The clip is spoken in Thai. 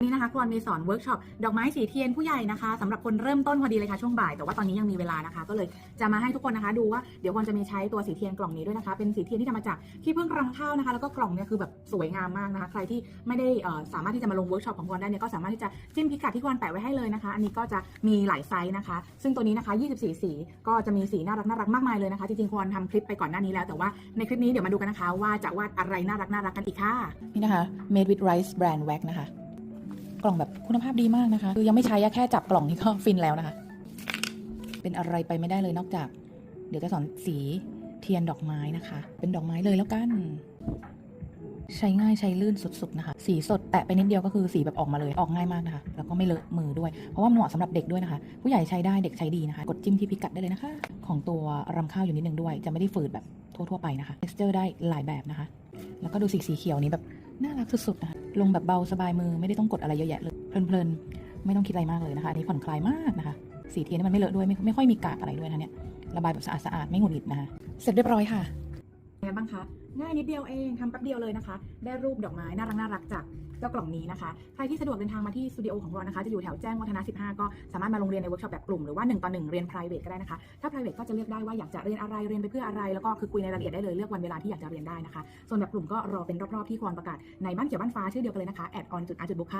นี้นะคะครวนมีสอนเวิร์กช็อปดอกไม้สีเทียนผู้ใหญ่นะคะสำหรับคนเริ่มต้นพอดีเลยค่ะช่วงบ่าย แต่ว่าตอนนี้ยังมีเวลานะคะ ก็เลยจะมาให้ทุกคนนะคะดูว่าเดี๋ยวควรจะมีใช้ตัวสีเทียนกล่องนี้ด้วยนะคะ เป็นสีเทียนที่ทำมาจากขี้ผึ้งรำข้าวนะคะ แล้วก็กล่องเนี่ยคือแบบสวยงามมากนะคะ ใครที่ไม่ได้สามารถที่จะมาลงเวิร์กช็อปของควรได้เนี่ยก็สามารถที่จะจิ้มพิกัดที่ควรแปะไว้ให้เลยนะคะ อันนี้ก็จะมีหลายไซส์นะคะ ซึ่งตัวนี้นะคะ 24 สีก็จะมีสีน่ารักน่ารักมากมายเลยนะคะจริงๆควรทำคลิปไปก่อนหน้านี้แล้วแต่ว่าในคลิปนี้เดี๋ยวมาดูกันนะคะ ว่าจะวาดอะไรน่ารักน่ารักกันอีกค่ะนี่นะคะ made with rice brand wax นะคะ กล่องแบบคุณภาพดีมากนะคะ คือยังไม่ใช้แค่จับกล่องนี่ก็ฟินแล้วนะคะ เป็นอะไรไปไม่ได้เลยนอกจาก เดี๋ยวจะสอนสีเทียนดอกไม้นะคะ เป็นดอกไม้เลยแล้วกัน ใช้ง่ายใช้ลื่นสุดๆนะคะ สีสดแตะไปนิดเดียวก็คือสีแบบออกมาเลยออกง่ายมากนะคะ แล้วก็ไม่เลอะมือด้วย เพราะว่ามันเหมาะสำหรับเด็กด้วยนะคะ ผู้ใหญ่ใช้ได้เด็กใช้ดีนะคะ กดจิ้มที่พิกัดได้เลยนะคะ ของตัวรำข้าวอยู่นิดนึงด้วย จะไม่ได้ฝืดแบบทั่วๆไปนะคะ texture ได้หลายแบบนะคะ แล้วก็ดูสีสีเขียวนี้แบบน่ารักสุดๆนะคะ ลงแบบเบาสบายมือไม่ได้ต้องกดอะไรเยอะแยะเลยเพลินๆไม่ต้องคิดอะไรมากเลยนะคะอันนี้ผ่อนคลายมากนะคะ สีเทียนนี่มันไม่เลอะด้วยไม่ไม่ค่อยมีกากอะไรด้วยนะเนี่ยระบายแบบสะอาดๆไม่หงุดหงิดนะคะเสร็จเรียบร้อยค่ะ ไงบ้างคะ ง่ายนิดเดียวเองทำแป๊บเดียวเลยนะคะ ได้รูปดอกไม้น่ารักน่ารักจากเจ้ากล่องนี้นะคะ ใครที่สะดวกเดินทางมาที่สตูดิโอของเรานะคะ จะอยู่แถวแจ้งวัฒนะ 15 ก็สามารถมาลงเรียนในเวิร์กช็อปแบบกลุ่มหรือว่า 1 ต่อ 1 เรียน private ก็ได้นะคะ ถ้า private ก็จะเลือกได้ว่าอยากจะเรียนอะไร เรียนไปเพื่ออะไร แล้วก็คือคุยในรายละเอียดได้เลย เลือกวันเวลาที่อยากจะเรียนได้นะคะ ส่วนแบบกลุ่มก็รอเป็นรอบๆที่ควรประกาศในบ้านเขียวบ้านฟ้าชื่อเดียวกันเลยนะคะ add on จุด r จุด book ค่ะ